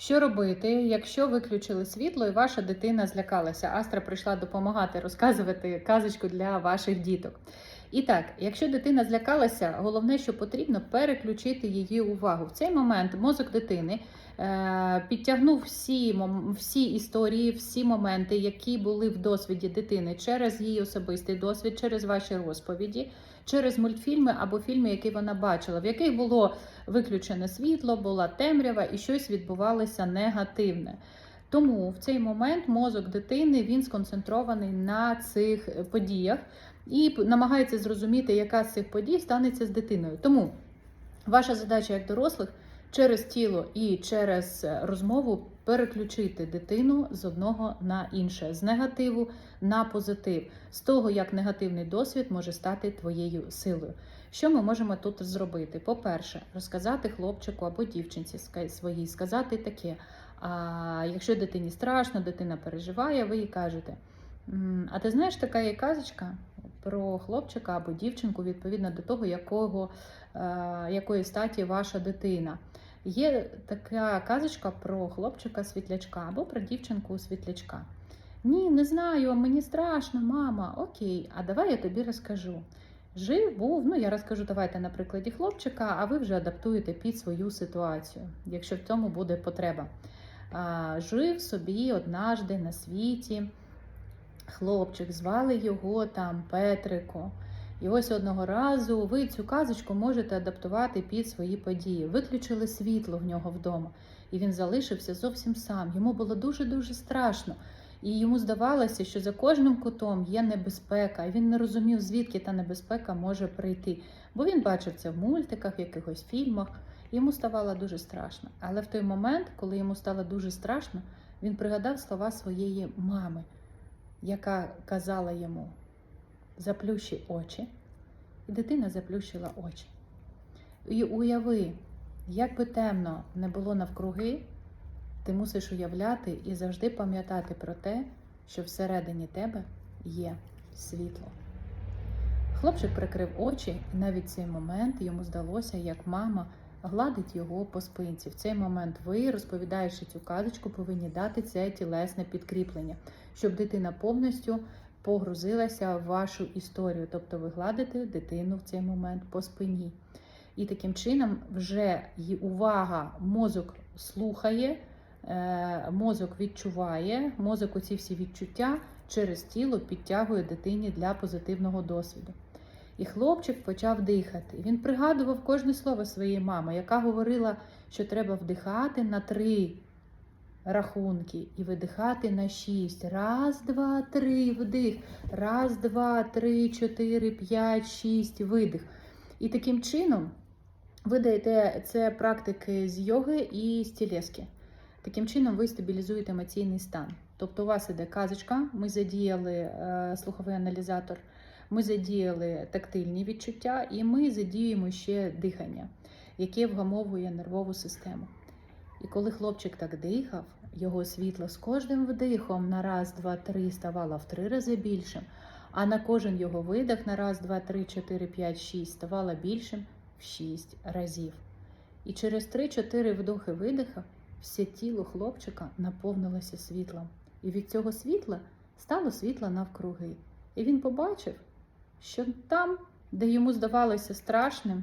Що робити, якщо виключили світло і ваша дитина злякалася? Астра прийшла допомагати розказувати казочку для ваших діток. І так, якщо дитина злякалася, головне, що потрібно переключити її увагу. В цей момент мозок дитини е, підтягнув всі, всі історії, всі моменти, які були в досвіді дитини через її особистий досвід, через ваші розповіді, через мультфільми або фільми, які вона бачила, в яких було виключене світло, була темрява і щось відбувалося негативне. Тому в цей момент мозок дитини він сконцентрований на цих е, подіях і намагається зрозуміти, яка з цих подій станеться з дитиною. Тому ваша задача як дорослих через тіло і через е, розмову переключити дитину з одного на інше, з негативу на позитив, з того, як негативний досвід може стати твоєю силою. Що ми можемо тут зробити? По-перше, розказати хлопчику або дівчинці своїй, сказати таке. А якщо дитині страшно, дитина переживає, ви їй кажете. А ти знаєш, така є казочка про хлопчика або дівчинку, відповідно до того, якого, е, якої статі ваша дитина. Є така казочка про хлопчика світлячка або про дівчинку світлячка. Ні, не знаю, мені страшно, мама. Окей, а давай я тобі розкажу. Жив був, ну я розкажу, давайте на прикладі хлопчика, а ви вже адаптуєте під свою ситуацію, якщо в цьому буде потреба. А, жив собі однажди на світі хлопчик, звали його там Петрико. І ось одного разу ви цю казочку можете адаптувати під свої події. Виключили світло в нього вдома, і він залишився зовсім сам. Йому було дуже-дуже страшно. І йому здавалося, що за кожним кутом є небезпека, і він не розумів, звідки та небезпека може прийти. Бо він бачив це в мультиках, в якихось фільмах. Йому ставало дуже страшно. Але в той момент, коли йому стало дуже страшно, він пригадав слова своєї мами, яка казала йому: заплющи очі, і дитина заплющила очі. І уяви, як би темно не було навкруги, ти мусиш уявляти і завжди пам'ятати про те, що всередині тебе є світло. Хлопчик прикрив очі, і навіть цей момент йому здалося, як мама гладить його по спинці. В цей момент ви, розповідаючи цю казочку, повинні дати це тілесне підкріплення, щоб дитина повністю погрузилася в вашу історію. Тобто ви гладите дитину в цей момент по спині. І таким чином вже її увага, мозок слухає, е, мозок відчуває, мозок оці всі відчуття через тіло підтягує дитині для позитивного досвіду. І хлопчик почав дихати. Він пригадував кожне слово своєї мами, яка говорила, що треба вдихати на три рахунки і видихати на шість. Раз, два, три, вдих. Раз, два, три, чотири, п'ять, шість, видих. І таким чином ви даєте це практики з йоги і з тілески. Таким чином ви стабілізуєте емоційний стан. Тобто у вас іде казочка, ми задіяли е, слуховий аналізатор, ми задіяли тактильні відчуття, і ми задіємо ще дихання, яке вгамовує нервову систему. І коли хлопчик так дихав, його світло з кожним вдихом на раз, два, три ставало в три рази більшим, а на кожен його видих на раз, два, три, чотири, п'ять, шість ставало більшим в шість разів. І через 3-4 вдохи видиха все тіло хлопчика наповнилося світлом. І від цього світла стало світло навкруги. І він побачив, що там, де йому здавалося страшним,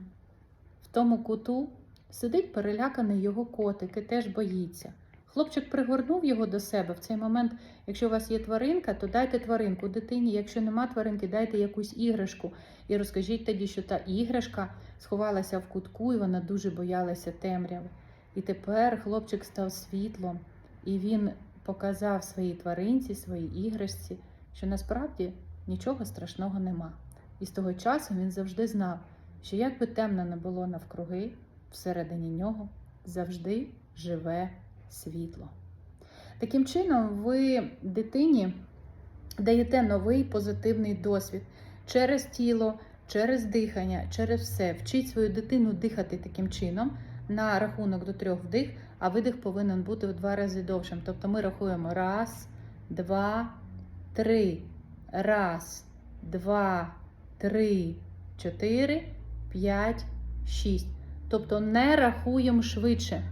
в тому куту сидить переляканий його котик і теж боїться. Хлопчик пригорнув його до себе в цей момент. Якщо у вас є тваринка, то дайте тваринку дитині. Якщо нема тваринки, дайте якусь іграшку. І розкажіть тоді, що та іграшка сховалася в кутку, і вона дуже боялася темряви. І тепер хлопчик став світлом, і він показав своїй тваринці, своїй іграшці, що насправді нічого страшного нема. І з того часу він завжди знав, що як би темно не було навкруги, всередині нього завжди живе світло. Таким чином, ви дитині даєте новий позитивний досвід через тіло, через дихання, через все. Вчіть свою дитину дихати таким чином на рахунок до трьох вдих, а видих повинен бути в два рази довшим. Тобто ми рахуємо раз, два, три. Раз, два, три, чотири, п'ять, шість. Тобто не рахуємо швидше.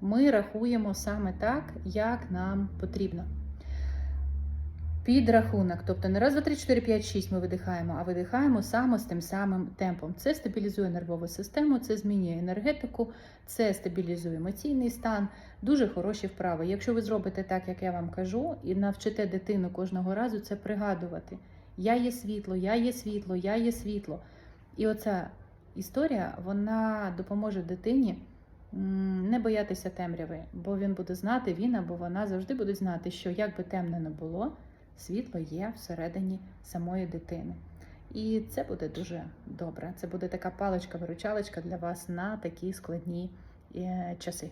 ми рахуємо саме так, як нам потрібно. Підрахунок, тобто не раз, два, три, чотири, п'ять, шість ми видихаємо, а видихаємо саме з тим самим темпом. Це стабілізує нервову систему, це змінює енергетику, це стабілізує емоційний стан. Дуже хороші вправи. Якщо ви зробите так, як я вам кажу, і навчите дитину кожного разу це пригадувати. Я є світло, я є світло, я є світло. І оця історія вона допоможе дитині не боятися темряви, бо він буде знати, він або вона завжди буде знати, що як би темно не було, світло є всередині самої дитини. І це буде дуже добре. Це буде така паличка-виручалочка для вас на такі складні е, часи.